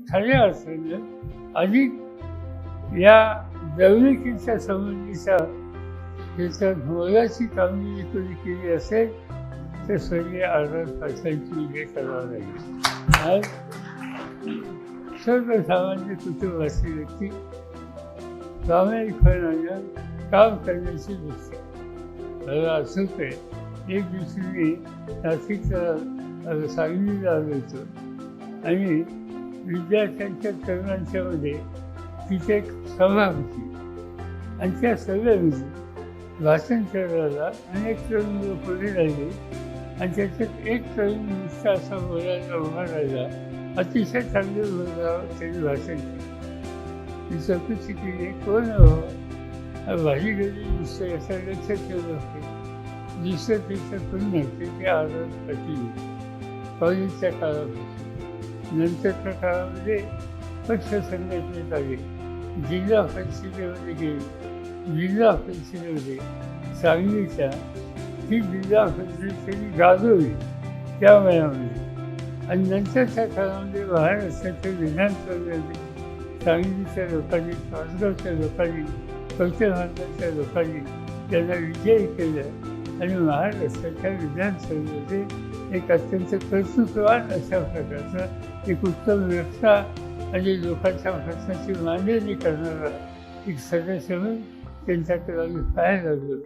खऱ्या अर्थानं अधिक या जवळिकीच्या संबंधीचा त्याच्या मोलाची कामगिरी कोणी केली असेल तर स्वर्गीय आजार पाटलांची हे करावं लागेल आज सर्वसामान्य कुटुंबाची व्यक्ती प्रामाणिकपणानं काम करण्याची दिसते मला असं आहे एक दिवशी मी नाशिकला सांगलीला आलो होतो. आणि विद्यार्थ्यांच्या तरुणांच्यामध्ये तिथे एक सभा होती. आणि त्या सभेमध्ये भाषण करायला अनेक तरुण पुढे राहिले. आणि त्याच्यात एक तरुण नुसता असा बोलायला उभा राहिला. अतिशय चांगले बोलावं त्यांनी भाषण केलं. ती चौकशी केली कोण भाजी गेली नुसतं असं लक्ष ठेवलं असते दुसरं तिथं कोण नव्हते ते आरोप पाटील कॉलेजच्या काळात. नंतरच्या काळामध्ये पक्ष संघटनेत आले. जिल्हा परिषदेमध्ये गेले. जिल्हा परिषदेमध्ये सांगलीच्या ही जिल्हा परिषद त्यांनी गाजवली त्या वयामध्ये. आणि नंतरच्या काळामध्ये महाराष्ट्राच्या विधानसभेमध्ये सांगलीच्या लोकांनी तासगावच्या लोकांनी कौशल भारताच्या लोकांनी त्यांना विजयी केलं. आणि महाराष्ट्राच्या विधानसभेमध्ये एक अत्यंत कर्तृत्ववान अशा प्रकारचं एक उत्तम व्यवस्था आणि लोकांच्या प्रश्नाची मांडणी करणारा एक सदस्य म्हणून त्यांच्याकडे आम्ही पाहायला लागलो.